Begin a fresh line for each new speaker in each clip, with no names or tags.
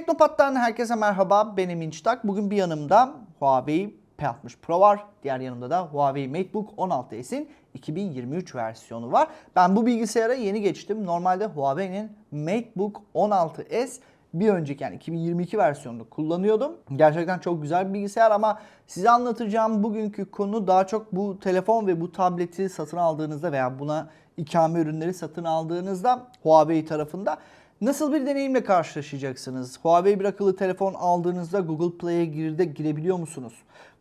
Teknopat'tan herkese merhaba. Benim İnçtak. Bugün bir yanımda Huawei P60 Pro var. Diğer yanımda da Huawei MateBook 16S'in 2023 versiyonu var. Ben bu bilgisayara yeni geçtim. Normalde Huawei'nin MateBook 16S bir önceki yani 2022 versiyonunu kullanıyordum. Gerçekten çok güzel bir bilgisayar ama size anlatacağım bugünkü konu daha çok bu telefon ve bu tableti satın aldığınızda veya buna ikame ürünleri satın aldığınızda Huawei tarafında Nasıl bir deneyimle karşılaşacaksınız? Huawei bir akıllı telefon aldığınızda Google Play'e girde girebiliyor musunuz?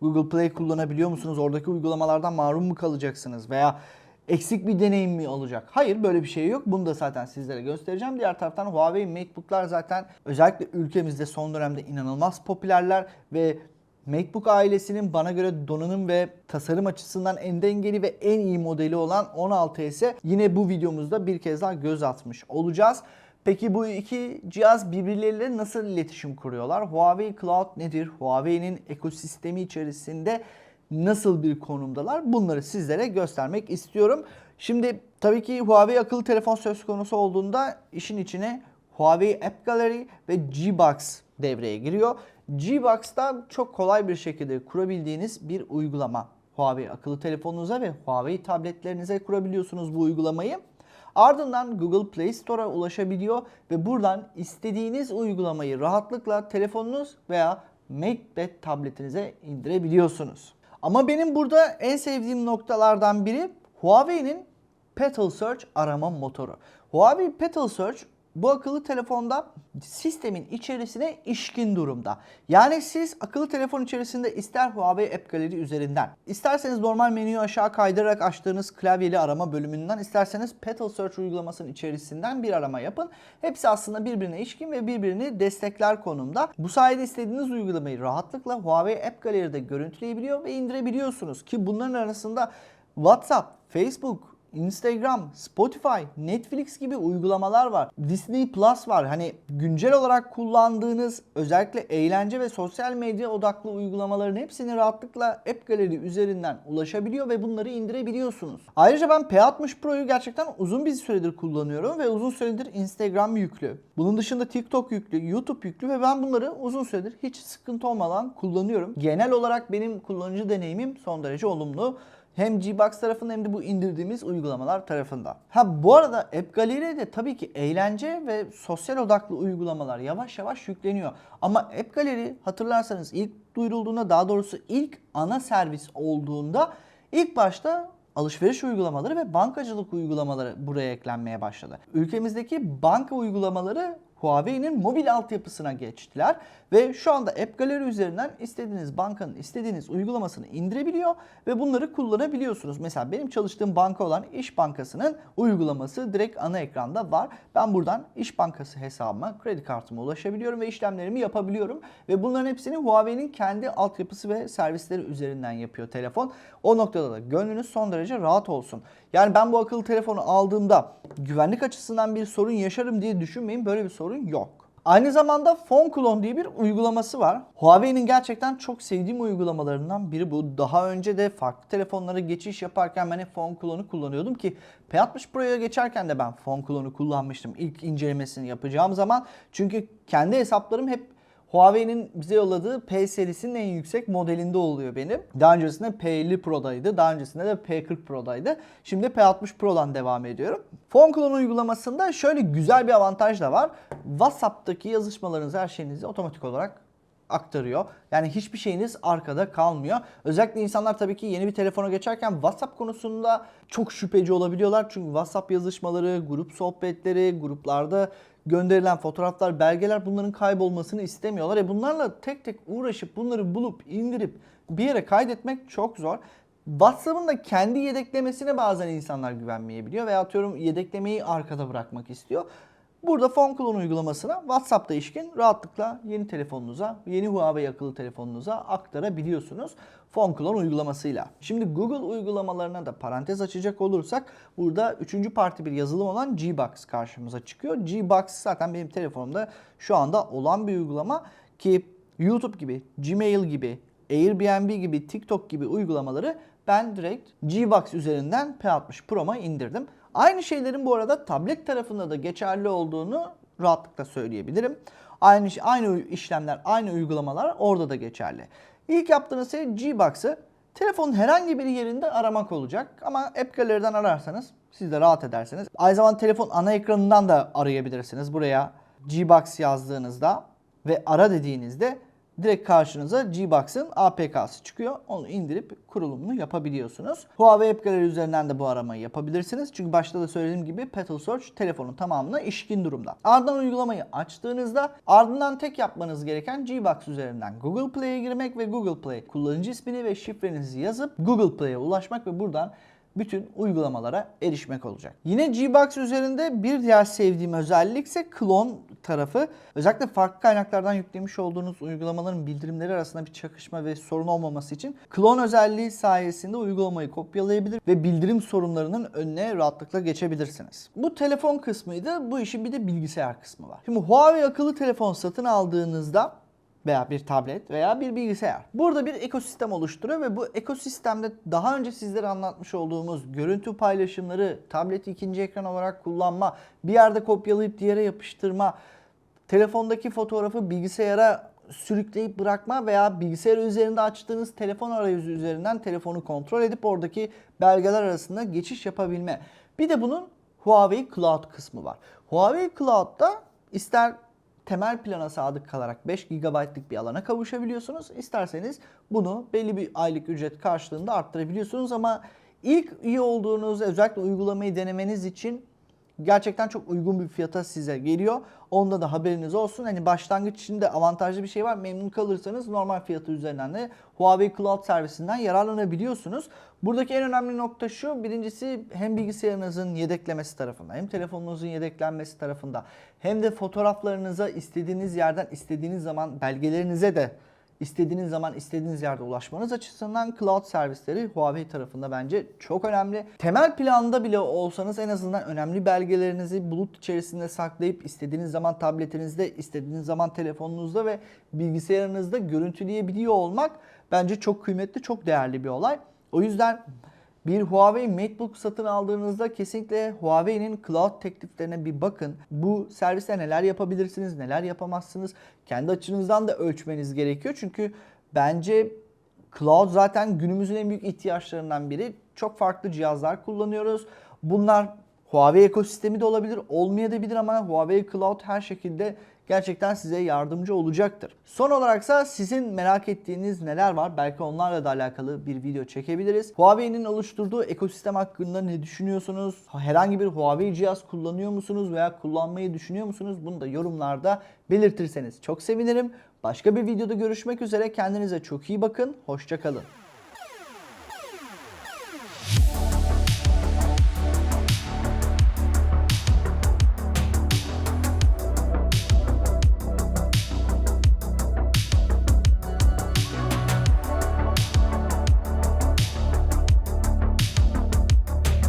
Google Play kullanabiliyor musunuz? Oradaki uygulamalardan mahrum mu kalacaksınız? Veya eksik bir deneyim mi olacak? Hayır böyle bir şey yok. Bunu da zaten sizlere göstereceğim. Diğer taraftan Huawei MateBook'lar zaten özellikle ülkemizde son dönemde inanılmaz popülerler ve MacBook ailesinin bana göre donanım ve tasarım açısından en dengeli ve en iyi modeli olan 16S'e yine bu videomuzda bir kez daha göz atmış olacağız. Peki bu iki cihaz birbirleriyle nasıl iletişim kuruyorlar? Huawei Cloud nedir? Huawei'nin ekosistemi içerisinde nasıl bir konumdalar? Bunları sizlere göstermek istiyorum. Şimdi tabii ki Huawei akıllı telefon söz konusu olduğunda işin içine Huawei App Gallery ve G-Box devreye giriyor. G-Box'ta çok kolay bir şekilde kurabildiğiniz bir uygulama. Huawei akıllı telefonunuza ve Huawei tabletlerinize kurabiliyorsunuz bu uygulamayı. Ardından Google Play Store'a ulaşabiliyor ve buradan istediğiniz uygulamayı rahatlıkla telefonunuz veya MacBook tabletinize indirebiliyorsunuz. Ama benim burada en sevdiğim noktalardan biri Huawei'nin Petal Search arama motoru. Huawei Petal Search bu akıllı telefonda sistemin içerisine işkin durumda. Yani siz akıllı telefon içerisinde ister Huawei App Gallery üzerinden, isterseniz normal menüyü aşağı kaydırarak açtığınız klavyeli arama bölümünden, isterseniz Petal Search uygulamasının içerisinden bir arama yapın. Hepsi aslında birbirine işkin ve birbirini destekler konumda. Bu sayede istediğiniz uygulamayı rahatlıkla Huawei App Gallery'de görüntüleyebiliyor ve indirebiliyorsunuz. Ki bunların arasında WhatsApp, Facebook, Instagram, Spotify, Netflix gibi uygulamalar var. Disney Plus var. Hani güncel olarak kullandığınız özellikle eğlence ve sosyal medya odaklı uygulamaların hepsini rahatlıkla App Gallery üzerinden ulaşabiliyor ve bunları indirebiliyorsunuz. Ayrıca ben P60 Pro'yu gerçekten uzun bir süredir kullanıyorum ve uzun süredir Instagram yüklü. Bunun dışında TikTok yüklü, YouTube yüklü ve ben bunları uzun süredir hiç sıkıntı olmadan kullanıyorum. Genel olarak benim kullanıcı deneyimim son derece olumlu. Hem Gbox tarafında hem de bu indirdiğimiz uygulamalar tarafında. Ha bu arada App Gallery'de de tabii ki eğlence ve sosyal odaklı uygulamalar yavaş yavaş yükleniyor. Ama App Gallery hatırlarsanız ilk duyurulduğunda daha doğrusu ilk ana servis olduğunda ilk başta alışveriş uygulamaları ve bankacılık uygulamaları buraya eklenmeye başladı. Ülkemizdeki banka uygulamaları Huawei'nin mobil altyapısına geçtiler ve şu anda App Gallery üzerinden istediğiniz bankanın istediğiniz uygulamasını indirebiliyor ve bunları kullanabiliyorsunuz. Mesela benim çalıştığım banka olan İş Bankası'nın uygulaması direkt ana ekranda var. Ben buradan İş Bankası hesabıma, kredi kartıma ulaşabiliyorum ve işlemlerimi yapabiliyorum ve bunların hepsini Huawei'nin kendi altyapısı ve servisleri üzerinden yapıyor telefon. O noktada da gönlünüz son derece rahat olsun. Yani ben bu akıllı telefonu aldığımda güvenlik açısından bir sorun yaşarım diye düşünmeyin. Böyle bir sorun yok. Aynı zamanda Phone Clone diye bir uygulaması var. Huawei'nin gerçekten çok sevdiğim uygulamalarından biri bu. Daha önce de farklı telefonlara geçiş yaparken ben hep Phone Clone'u kullanıyordum ki P60 Pro'ya geçerken de ben Phone Clone'u kullanmıştım ilk incelemesini yapacağım zaman. Çünkü kendi hesaplarım hep Huawei'nin bize yolladığı P serisinin en yüksek modelinde oluyor benim. Daha öncesinde P50 Pro'daydı. Daha öncesinde de P40 Pro'daydı. Şimdi P60 Pro'dan devam ediyorum. Phone Clone uygulamasında şöyle güzel bir avantaj da var. WhatsApp'taki yazışmalarınızı, her şeyinizi otomatik olarak aktarıyor. Yani hiçbir şeyiniz arkada kalmıyor. Özellikle insanlar tabii ki yeni bir telefona geçerken WhatsApp konusunda çok şüpheci olabiliyorlar. Çünkü WhatsApp yazışmaları, grup sohbetleri, gruplarda gönderilen fotoğraflar, belgeler bunların kaybolmasını istemiyorlar. E bunlarla tek tek uğraşıp bunları bulup indirip bir yere kaydetmek çok zor. WhatsApp'ın da kendi yedeklemesine bazen insanlar güvenmeyebiliyor veya atıyorum yedeklemeyi arkada bırakmak istiyor. Burada Phone Clone uygulamasına WhatsApp'ta işkin rahatlıkla yeni telefonunuza, yeni Huawei akıllı telefonunuza aktarabiliyorsunuz. Phone Clone uygulamasıyla. Şimdi Google uygulamalarına da parantez açacak olursak burada üçüncü parti bir yazılım olan Gbox karşımıza çıkıyor. Gbox zaten benim telefonumda şu anda olan bir uygulama ki YouTube gibi, Gmail gibi, Airbnb gibi, TikTok gibi uygulamaları ben direkt Gbox üzerinden P60 Pro'ma indirdim. Aynı şeylerin bu arada tablet tarafında da geçerli olduğunu rahatlıkla söyleyebilirim. Aynı aynı işlemler, aynı uygulamalar orada da geçerli. İlk yaptığınız şey Gbox'ı telefonun herhangi bir yerinde aramak olacak. Ama App Gallery'den ararsanız siz de rahat edersiniz. Aynı zamanda telefon ana ekranından da arayabilirsiniz. Buraya Gbox yazdığınızda ve ara dediğinizde direkt karşınıza Gbox'ın APK'sı çıkıyor. Onu indirip kurulumunu yapabiliyorsunuz. Huawei App Gallery üzerinden de bu aramayı yapabilirsiniz. Çünkü başta da söylediğim gibi Petal Search telefonun tamamına işkin durumda. Ardından uygulamayı açtığınızda ardından tek yapmanız gereken Gbox üzerinden Google Play'e girmek ve Google Play kullanıcı ismini ve şifrenizi yazıp Google Play'e ulaşmak ve buradan bütün uygulamalara erişmek olacak. Yine Gbox üzerinde bir diğer sevdiğim özellik ise clone tarafı. Özellikle farklı kaynaklardan yüklemiş olduğunuz uygulamaların bildirimleri arasında bir çakışma ve sorun olmaması için clone özelliği sayesinde uygulamayı kopyalayabilir ve bildirim sorunlarının önüne rahatlıkla geçebilirsiniz. Bu telefon kısmıydı. Bu işin bir de bilgisayar kısmı var. Şimdi Huawei akıllı telefon satın aldığınızda veya bir tablet veya bir bilgisayar. Burada bir ekosistem oluşturuyor ve bu ekosistemde daha önce sizlere anlatmış olduğumuz görüntü paylaşımları, tableti ikinci ekran olarak kullanma, bir yerde kopyalayıp diğere yapıştırma, telefondaki fotoğrafı bilgisayara sürükleyip bırakma veya bilgisayar üzerinde açtığınız telefon arayüzü üzerinden telefonu kontrol edip oradaki belgeler arasında geçiş yapabilme. Bir de bunun Huawei Cloud kısmı var. Huawei Cloud'da ister temel plana sadık kalarak 5 GB'lık bir alana kavuşabiliyorsunuz. İsterseniz bunu belli bir aylık ücret karşılığında arttırabiliyorsunuz ama ilk iyi olduğunuz özellikle uygulamayı denemeniz için gerçekten çok uygun bir fiyata size geliyor. Onda da haberiniz olsun. Hani başlangıç için de avantajlı bir şey var. Memnun kalırsanız normal fiyatı üzerinden de Huawei Cloud servisinden yararlanabiliyorsunuz. Buradaki en önemli nokta şu. Birincisi hem bilgisayarınızın yedeklemesi tarafında hem telefonunuzun yedeklenmesi tarafında hem de fotoğraflarınıza istediğiniz yerden istediğiniz zaman belgelerinize de istediğiniz zaman istediğiniz yerde ulaşmanız açısından cloud servisleri Huawei tarafında bence çok önemli. Temel planda bile olsanız en azından önemli belgelerinizi bulut içerisinde saklayıp istediğiniz zaman tabletinizde, istediğiniz zaman telefonunuzda ve bilgisayarınızda görüntüleyebiliyor olmak bence çok kıymetli, çok değerli bir olay. O yüzden bir Huawei MateBook satın aldığınızda kesinlikle Huawei'nin cloud tekliflerine bir bakın. Bu serviste neler yapabilirsiniz, neler yapamazsınız. Kendi açınızdan da ölçmeniz gerekiyor. Çünkü bence cloud zaten günümüzün en büyük ihtiyaçlarından biri. Çok farklı cihazlar kullanıyoruz. Bunlar Huawei ekosistemi de olabilir, olmayabilir ama Huawei Cloud her şekilde gerçekten size yardımcı olacaktır. Son olaraksa sizin merak ettiğiniz neler var? Belki onlarla da alakalı bir video çekebiliriz. Huawei'nin oluşturduğu ekosistem hakkında ne düşünüyorsunuz? Herhangi bir Huawei cihaz kullanıyor musunuz veya kullanmayı düşünüyor musunuz? Bunu da yorumlarda belirtirseniz çok sevinirim. Başka bir videoda görüşmek üzere. Kendinize çok iyi bakın. Hoşçakalın.